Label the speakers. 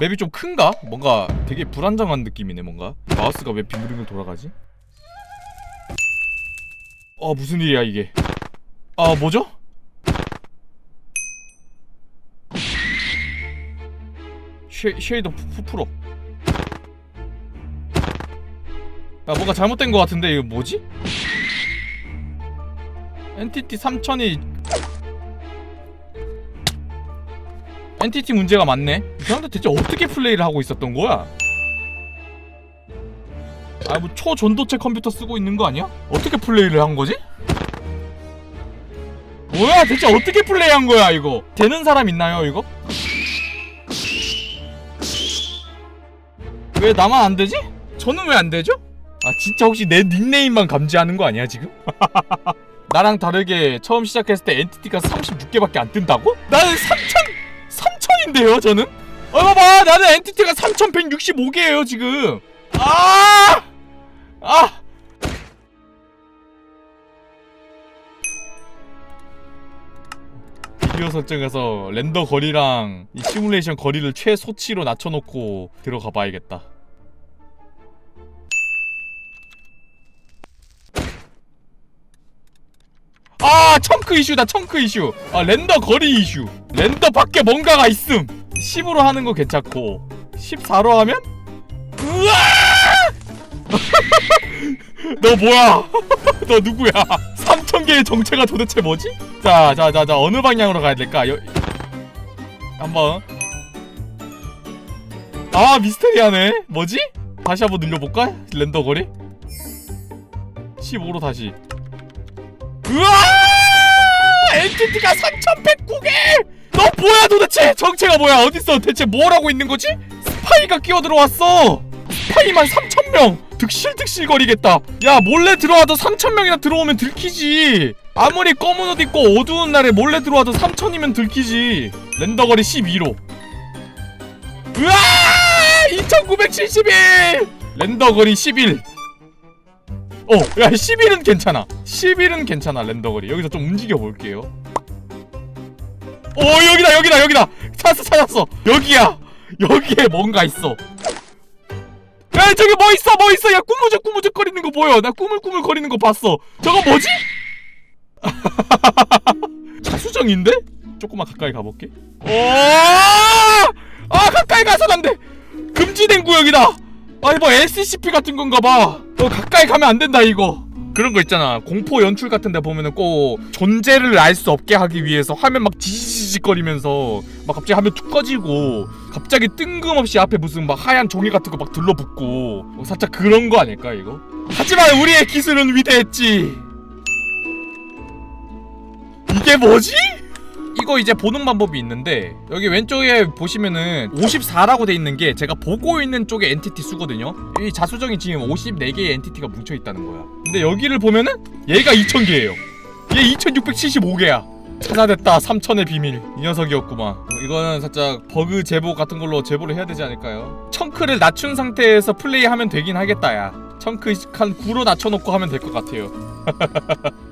Speaker 1: 맵이 좀 큰가? 뭔가 되게 불안정한 느낌이네 뭔가 마우스가 왜 빙글빙글 돌아가지? 어 무슨 일이야 이게 아 뭐죠? 쉐, 쉐이더 풀어 야 뭔가 잘못된 것 같은데 이거 뭐지? 엔티티 3000이 엔티티 문제가 많네 이 사람들 대체 어떻게 플레이를 하고 있었던 거야? 아 뭐 초전도체 컴퓨터 쓰고 있는 거 아니야? 어떻게 플레이를 한 거지? 뭐야 대체 어떻게 플레이한 거야 이거 되는 사람 있나요 이거? 왜 나만 안 되지? 저는 왜 안 되죠? 아 진짜 혹시 내 닉네임만 감지하는 거 아니야 지금? 나랑 다르게 처음 시작했을 때 엔티티가 36개밖에 안 뜬다고? 나는 3000 3000인데요 저는? 어 봐봐 나는 엔티티가 3165개예요 지금 아! 아! 비디오 설정에서 렌더 거리랑 이 시뮬레이션 거리를 최소치로 낮춰놓고 들어가 봐야겠다 아 청크 이슈다 청크 이슈. 아 렌더 거리 이슈. 렌더 밖에 뭔가가 있음. 10으로 하는 거 괜찮고. 14로 하면? 우와! 너 뭐야? 너 누구야? 3000개의 정체가 도대체 뭐지? 자 자 자 자 어느 방향으로 가야 될까? 여... 한번. 아 미스테리하네. 뭐지? 다시 한번 늘려볼까? 렌더 거리? 15로 다시. 우와! 엔티티가 3109개! 너 뭐야 도대체? 정체가 뭐야? 어딨어? 대체 뭘 하고 있는 거지? 스파이가 끼어 들어왔어! 스파이만 3,000명! 득실득실 거리겠다. 야, 몰래 들어와도 3,000명이나 들어오면 들키지. 아무리 검은 옷 입고 어두운 날에 몰래 들어와도 3,000이면 들키지. 렌더 거리 12로. 우와! 2,971! 렌더 거리 11. 어, 야, 11은 괜찮아. 11은 괜찮아, 렌더거리. 여기서 좀 움직여 볼게요. 오, 여기다, 여기다, 여기다! 찾았어, 찾았어! 여기야! 여기에 뭔가 있어. 야, 저기 뭐 있어, 뭐 있어! 야, 꾸무적, 꾸무적 거리는 거 보여! 나 꾸물꾸물 거리는 거 봤어! 저거 뭐지? 자수정인데? 조금만 가까이 가볼게. 오! 아, 가까이 가선 안 돼! 금지된 구역이다! 아 이거 SCP 같은 건가 봐. 너 가까이 가면 안 된다 이거. 그런 거 있잖아. 공포 연출 같은 데 보면은 꼭 존재를 알 수 없게 하기 위해서 화면 막 지지직거리면서 막 갑자기 화면 툭 꺼지고 갑자기 뜬금없이 앞에 무슨 막 하얀 종이 같은 거막 들러붙고 뭐 살짝 그런 거 아닐까 이거? 하지만 우리의 기술은 위대했지. 이게 뭐지? 이거 이제 보는 방법이 있는데 여기 왼쪽에 보시면은 54라고 돼 있는 게 제가 보고 있는 쪽의 엔티티 수거든요. 이 자수정이 지금 54개의 엔티티가 뭉쳐 있다는 거야. 근데 여기를 보면은 얘가 2000개예요. 얘 2675개야. 찾아냈다 3000의 비밀 이 녀석이었구만 이거는 살짝 버그 제보 같은 걸로 제보를 해야 되지 않을까요? 청크를 낮춘 상태에서 플레이하면 되긴 하겠다 야 청크 한 9로 낮춰놓고 하면 될 것 같아요